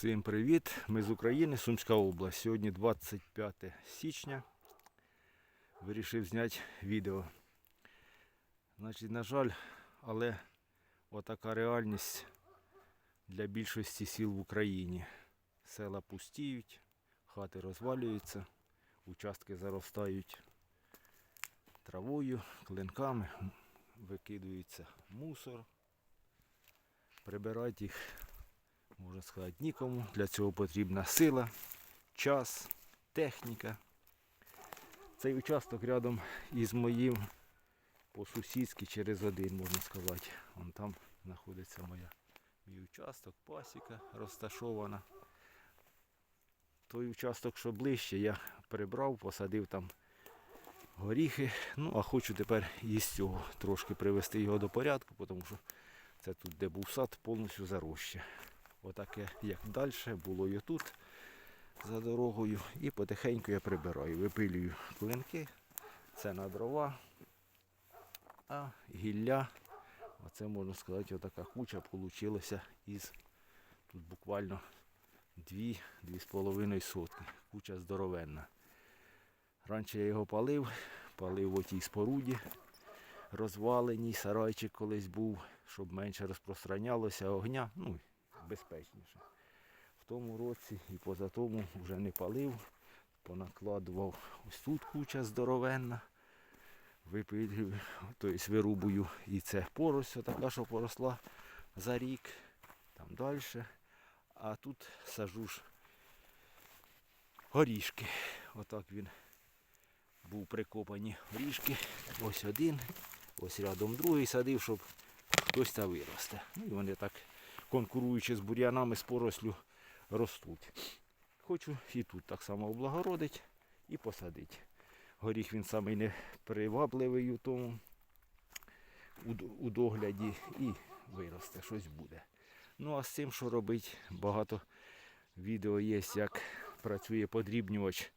Всім привіт! Ми з України, Сумська область. Сьогодні 25 січня. Вирішив зняти відео. Значить, на жаль, але отака реальність для більшості сіл в Україні. Села пустіють, хати розвалюються, участки заростають травою, клинками, викидується мусор. Прибирати їх можна сказати, нікому. Для цього потрібна сила, час, техніка. Цей участок рядом із моїм по-сусідськи через один, можна сказати. Вон там знаходиться моя мій участок, пасіка розташована. Той участок, що ближче, я прибрав, посадив там горіхи. Ну, а хочу тепер із цього трошки привести його до порядку, тому що це тут, де був сад, повністю заросше. Отаке, як далі, було і тут за дорогою. І потихеньку я прибираю. Випилюю клинки. Це на дрова. А гілля, оце можна сказати, отака куча вийшла із тут буквально 2-2,5 сотки. Куча здоровенна. Раніше я його палив, палив в отій споруді розваленій, сарайчик колись був, щоб менше розпространялося огня. Ну, безпечніше. В тому році і поза тому вже не палив, понакладував ось тут куча здоровенна. Випилюю, тобто вирубую і це порость, така, що поросла за рік, там далі. А тут сажу ж горішки. Отак він був прикопані горішки. Ось один, ось рядом другий садив, щоб хтось та виросте. Ну і вони так конкуруючи з бур'янами з порослю ростуть. Хочу і тут так само облагородити і посадити. Горіх він самий непривабливий у тому у, догляді і виросте, щось буде. Ну а з цим, що робити, багато відео є, як працює подрібнювач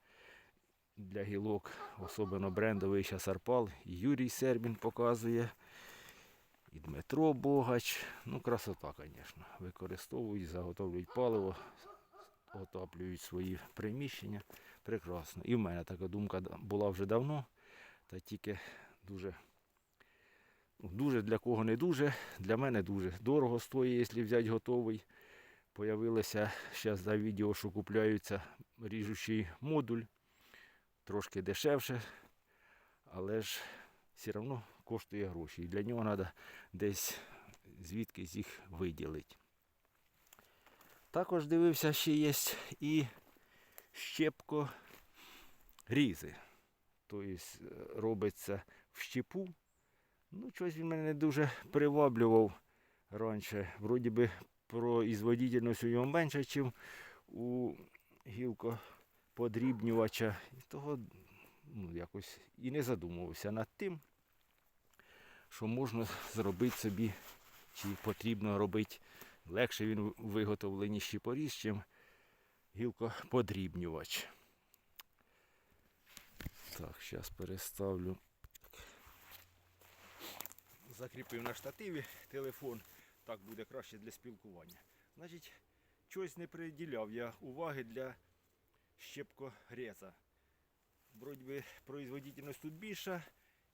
для гілок, особливо брендовий зараз Арпал. Юрій Сербін показує. І Дмитро Богач. Ну, красота, звісно. Використовують, заготовлюють паливо, отоплюють свої приміщення. Прекрасно. І в мене така думка була вже давно, та тільки дуже, ну, дуже для кого не дуже, для мене дуже дорого стоїть, якщо взяти готовий. Появилося зараз за відео, що купляються ріжучий модуль, трошки дешевше, але ж все одно коштує гроші. І для нього треба десь звідкись їх виділити. Також дивився, ще є і щепко різи. Тобто е, робиться в щепу. Ну, щось він мене не дуже приваблював раніше. Вроді би производительність у нього менша, ніж у гілкоподрібнювача. І того ну, якось і не задумувався над тим, що можна зробити собі, чи потрібно робити легше він в виготовленні щепоріз, чим гілкоподрібнювач. Так, зараз переставлю. Закріпив на штативі телефон, так буде краще для спілкування. Значить, щось не приділяв я уваги для щепкореза. Вроді би производительність тут більша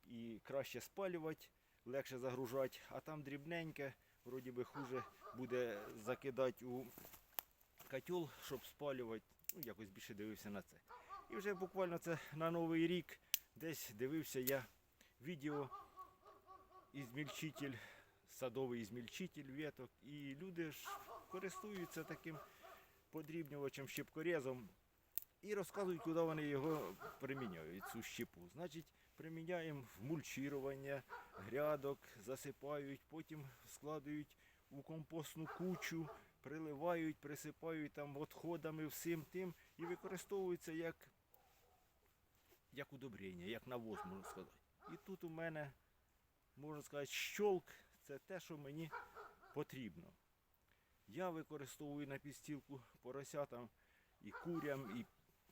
і краще спалювати, легше загружати, а там дрібненьке, вроді би хуже буде закидати у котел, щоб спалювати. Ну, якось більше дивився на це. І вже буквально це на Новий рік десь дивився я відео ізмільчитель, садовий ізмільчитель веток. І люди ж користуються таким подрібнювачем, щепкорезом і розказують, куди вони його приміняють, цю щепу. Значить, приміняємо в мульчірування грядок, засипають, потім складають у компостну кучу, приливають, присипають там відходами всім тим і використовуються як, як удобрення, як навоз, можна сказати. І тут у мене, можна сказати, щолк це те, що мені потрібно. Я використовую на підстілку поросятам і курям, і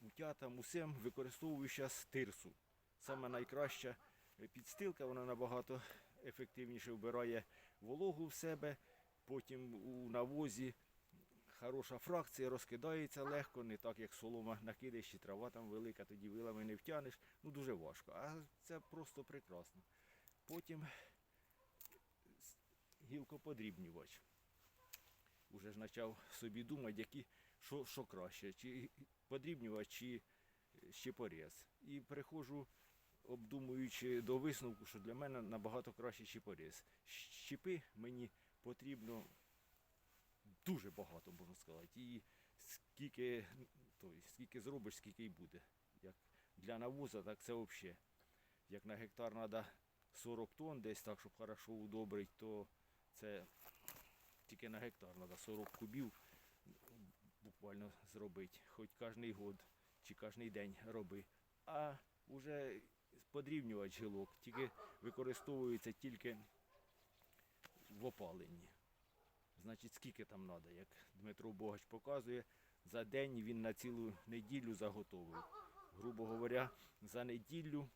утятам, усім використовую зараз тирсу. Саме найкраща підстилка, вона набагато ефективніше вбирає вологу в себе, потім у навозі хороша фракція, розкидається легко, не так як солома накидаєш, чи трава там велика, тоді вилами не втягнеш. Ну дуже важко. А це просто прекрасно. Потім гілкоподрібнювач. Уже ж почав собі думати, які, що, що краще, чи подрібнювач, чи щепорез. І приходжу, обдумуючи до висновку, що для мене набагато краще щепорез. Щепи мені потрібно дуже багато, можна сказати. І скільки, той, скільки зробиш, скільки й буде. Як для навоза, так це взагалі. Як на гектар треба 40 тонн десь так, щоб хорошо удобрити, то це тільки на гектар треба 40 кубів буквально зробити. Хоч кожний год чи кожний день роби. А вже подрівнювач гілок тільки використовується тільки в опаленні. Значить, скільки там треба, як Дмитро Богач показує, за день він на цілу неділю заготовив. Грубо говоря, за неділю,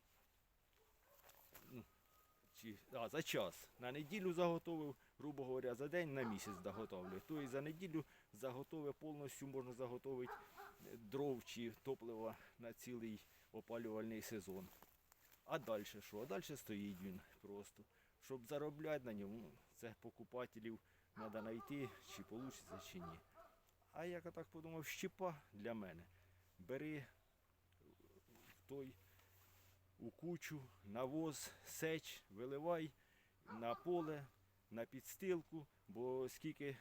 ну, чи, а, за час. На неділю заготовив, грубо говоря, за день на місяць заготовлює. Тобто за неділю заготовив повністю можна заготовити дров чи топлива на цілий опалювальний сезон. А далі що? А далі стоїть він просто. Щоб заробляти на ньому, це покупателів треба знайти, чи вийде, чи ні. А я так подумав, щепа для мене. Бери той у кучу, навоз, сеч, виливай на поле, на підстилку, бо скільки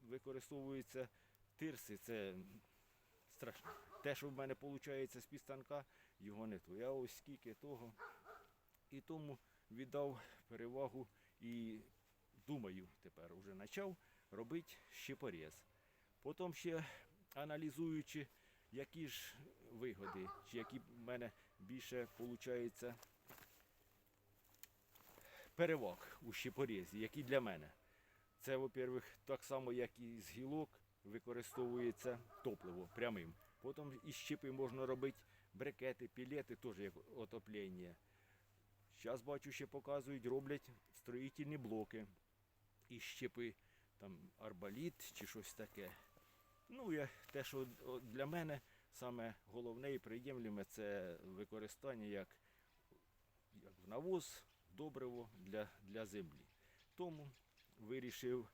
використовується тирси, це страшно. Те, що в мене виходить з підстанка, його не то. Я ось скільки того. І тому віддав перевагу і думаю, тепер вже почав робити щепорез. Потім ще аналізуючи, які ж вигоди, чи які в мене більше виходить переваг у щепорезі, які для мене. Це, во-первых, так само, як і з гілок, використовується топливо прямим. Потім із щепи можна робити брикети, пілети, теж як отоплення. Зараз бачу, ще показують, роблять строїтельні блоки із щепи, там арбаліт чи щось таке. Ну, я, те, що для мене саме головне і приємліме, це використання як, як навоз, добриво для, для землі. Тому вирішив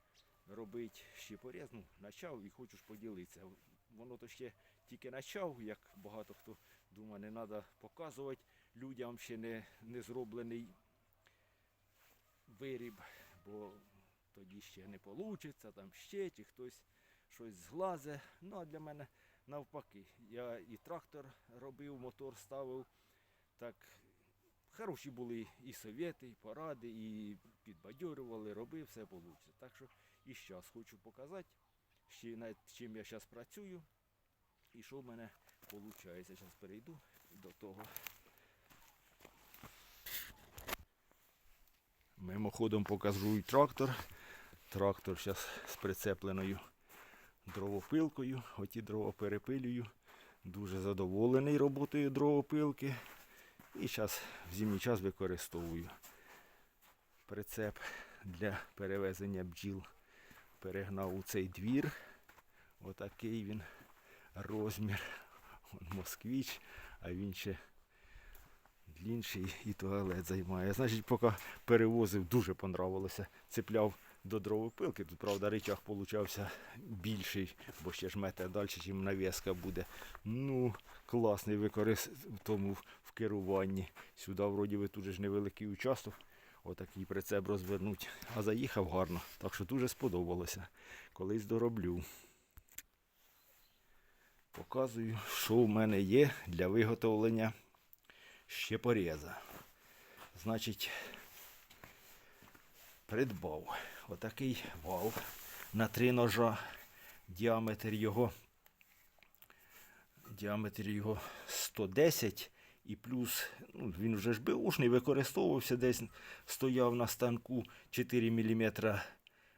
робити щепорез, ну, почав і хочу ж поділитися. Воно то ще тільки почав, як багато хто думає, не треба показувати людям ще не, не зроблений виріб, бо тоді ще не вийде, там ще чи хтось щось зглазе. Ну а для мене навпаки. Я і трактор робив, мотор ставив. Так хороші були і совєти, і поради, і підбадьорювали, робив, все вийде. Так що і зараз хочу показати, ще над чим я зараз працюю і що в мене виходить. Зараз перейду до того. Мимоходом покажу і трактор. Трактор зараз з прицепленою дровопилкою. Оті дрова перепилюю. Дуже задоволений роботою дровопилки. І зараз в зимній час використовую прицеп для перевезення бджіл. Перегнав у цей двір. Отакий він розмір. Он москвіч, а він ще інший і туалет займає. Значить, поки перевозив, дуже понравилося. Цепляв до дровопилки. Тут, правда, речах получався більший, бо ще ж метр далі, ніж навіска буде. Ну, класний використ в тому в керуванні. Сюди, вроді би, тут ж невеликий участок. Отакий прицеп розвернуть. А заїхав гарно. Так що дуже сподобалося. Колись дороблю. Показую, що в мене є для виготовлення щепореза. Значить, придбав отакий вал на три ножа. Діаметр його, діаметр його 110 і плюс, ну, він вже ж беушний, використовувався десь, стояв на станку 4 мм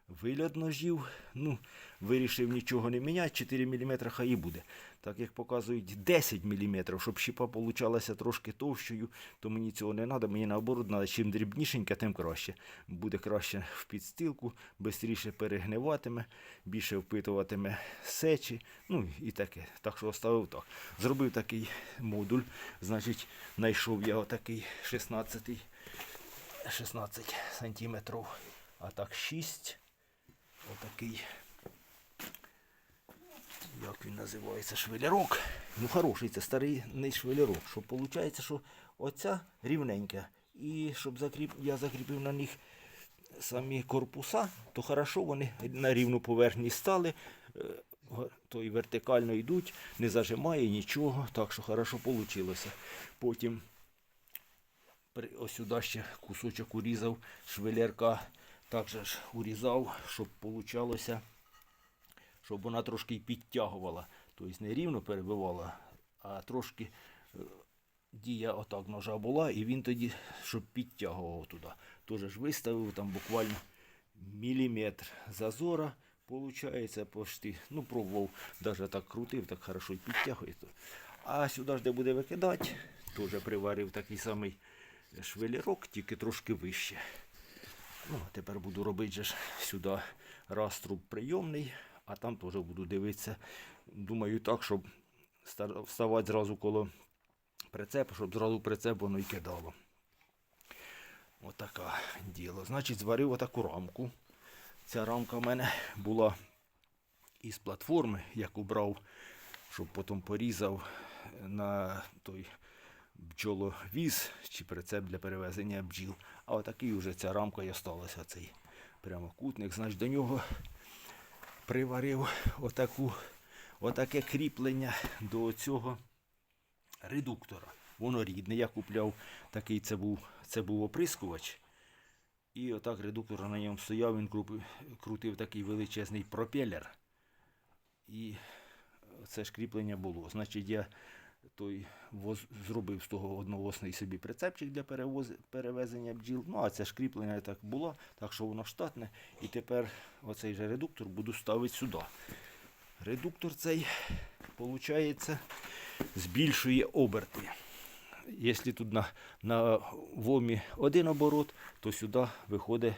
виліт ножів. Ну, вирішив нічого не міняти, 4 мм хай і буде. Так як показують 10 мм, щоб щіпа получалася трошки товщою, то мені цього не треба. Мені наоборот треба чим дрібнішенька, тим краще. Буде краще в підстилку, швидше перегниватиме, більше впитуватиме сечі. Ну і таке. Так що оставив так. Зробив такий модуль. Значить, знайшов я отакий 16 16 сантиметрів, а так 6. Отакий як він називається, швелярок. Ну, хороший, це старий не швелярок. Що виходить, що оця рівненька. І щоб закріп... я закріпив на них самі корпуса, то хорошо вони на рівну поверхні стали, е, то і вертикально йдуть, не зажимає нічого, так що хорошо вийшло. Потім ось сюди ще кусочок урізав швелярка, також урізав, щоб вийшло щоб вона трошки підтягувала. Тобто не рівно перебивала, а трошки е, дія отак ножа була, і він тоді, щоб підтягував туди. Тож ж виставив там буквально міліметр зазора. Получається почти, ну пробував, навіть так крутив, так хорошо підтягує. А сюди ж де буде викидати, теж приварив такий самий швелірок, тільки трошки вище. Ну, тепер буду робити ж сюди раструб прийомний, а там теж буду дивитися. Думаю так, щоб вставати зразу коло прицепу, щоб зразу прицеп воно і кидало. Отака діло. Значить, зварив отаку рамку. Ця рамка в мене була із платформи, яку брав, щоб потім порізав на той бджоловіз чи прицеп для перевезення бджіл. А отакий вже ця рамка і осталася, цей прямокутник. Значить, до нього приварив отаку, отаке кріплення до цього редуктора. Воно рідне. Я купляв такий, це був, це був оприскувач. І отак редуктор на ньому стояв, він крутив такий величезний пропелер. І це ж кріплення було. Значить, я той воз, зробив з того одновосний собі прицепчик для перевоз, перевезення бджіл. Ну, а це ж кріплення так було, так що воно штатне. І тепер оцей же редуктор буду ставити сюди. Редуктор цей, виходить, збільшує оберти. Якщо тут на, на вомі один оборот, то сюди виходить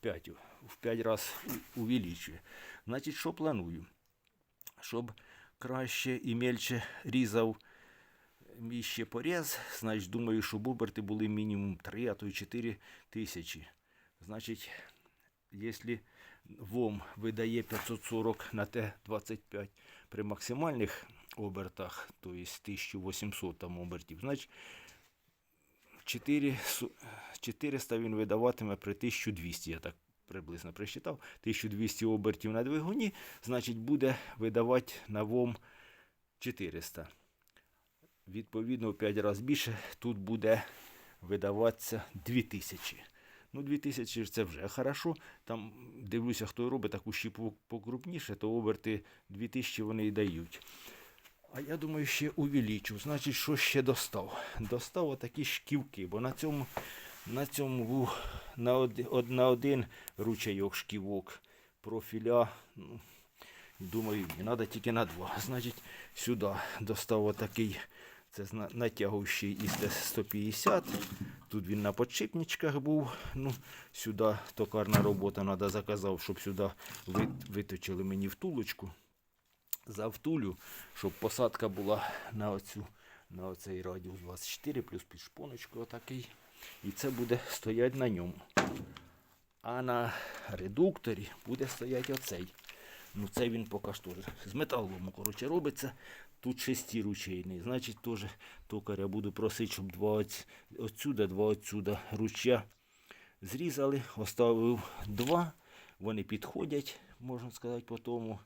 5. В 5 разів увеличує. Значить, що планую? Щоб краще і мельче різав мій ще поріз, значить, думаю, щоб оберти були мінімум 3, а то й 4 тисячі. Значить, якщо ВОМ видає 540 на Т-25 при максимальних обертах, то є 1800 там обертів, значить 4, 400 він видаватиме при 1200, я так приблизно присчитав. 1200 обертів на двигуні, значить буде видавати на ВОМ 400. Відповідно, в 5 разів більше тут буде видаватися 2000. Ну, 2000 це вже хорошо. Там дивлюся, хто робить таку щіпу покрупніше, то оберти 2000 вони і дають. А я думаю, ще увеличу. Значить, що ще достав? Достав отакі шківки, бо на цьому, на цьому на, од, на один ручейок шківок профіля. Ну, думаю, не треба тільки на два. Значить, сюди достав отакий. Це зна- натягуючий із Т-150. Тут він на подшипничках був. Ну, сюди токарна робота треба заказав, щоб сюди ви- виточили мені втулочку за втулю, щоб посадка була на оцю на оцей радіус 24 плюс під шпоночку отакий. І це буде стояти на ньому. А на редукторі буде стояти оцей. Ну це він поки що з металолому, коротше, робиться. Тут шестиручейний. Значить, теж токаря буду просити, щоб два отсюда, два отсюда ручя зрізали, оставив два. Вони підходять, можна сказати, по тому,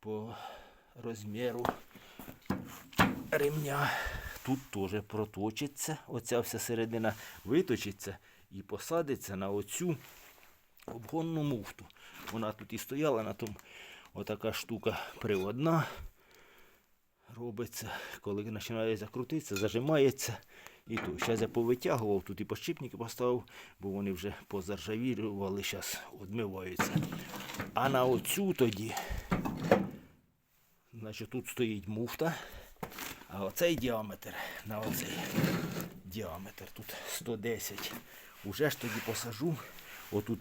по розміру ремня. Тут теж проточиться. Оця вся середина виточиться і посадиться на оцю обгонну муфту. Вона тут і стояла на тому. Отака штука приводна. Робиться, коли починає закрутитися, зажимається. І то. Зараз я повитягував, тут і пощипники поставив, бо вони вже позаржавірували, зараз відмиваються. А на оцю тоді, значить тут стоїть муфта, а оцей діаметр, на оцей діаметр, тут 110. Уже ж тоді посажу, отут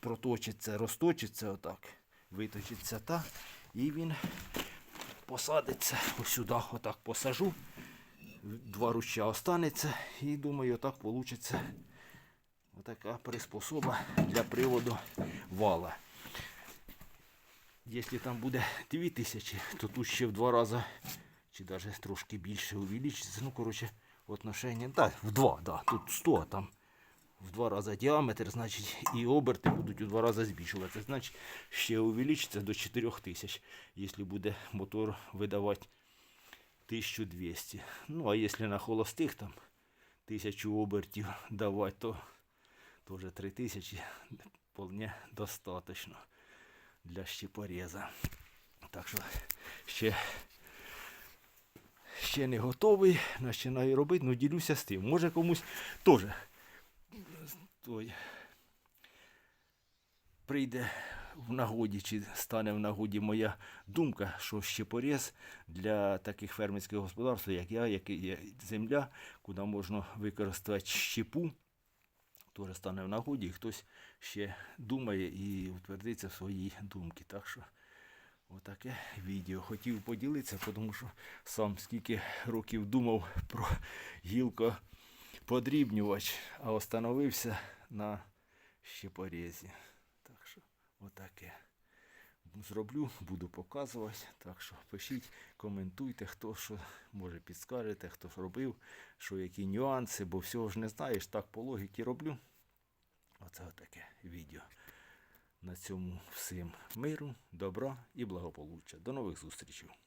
проточиться, розточиться отак, виточиться так, і він посадиться сюди, отак посажу. Два руччя останеться і думаю, отак вийде отака приспособа для приводу вала. Якщо там буде 2000, то тут ще в два рази, чи навіть трошки більше увеличиться. Ну, коротше, отношення. Так, в два, да, тут 100, а там в два рази діаметр, значить, і оберти будуть у два рази збільшуватися. Значить, ще увеличиться до 4000, якщо буде мотор видавати 1200. Ну, а якщо на холостих там 1000 обертів давати, то, вже 3000 вполне достатньо для щепореза. Так що ще, ще не готовий, починаю робити, ну ділюся з тим. Може комусь теж той прийде в нагоді, чи стане в нагоді моя думка, що щепорез для таких фермерських господарств, як я, як є земля, куди можна використати щепу, теж стане в нагоді, і хтось ще думає і утвердиться в своїй думці. Так що отаке відео. Хотів поділитися, тому що сам скільки років думав про гілкоподрібнювач, а остановився на щепорезі. Так що отаке. Зроблю, буду показувати. Так що пишіть, коментуйте, хто що може підскажете, хто ж робив, що які нюанси, бо всього ж не знаєш, так по логіки роблю. Оце таке відео. На цьому всім миру, добра і благополуччя. До нових зустрічей.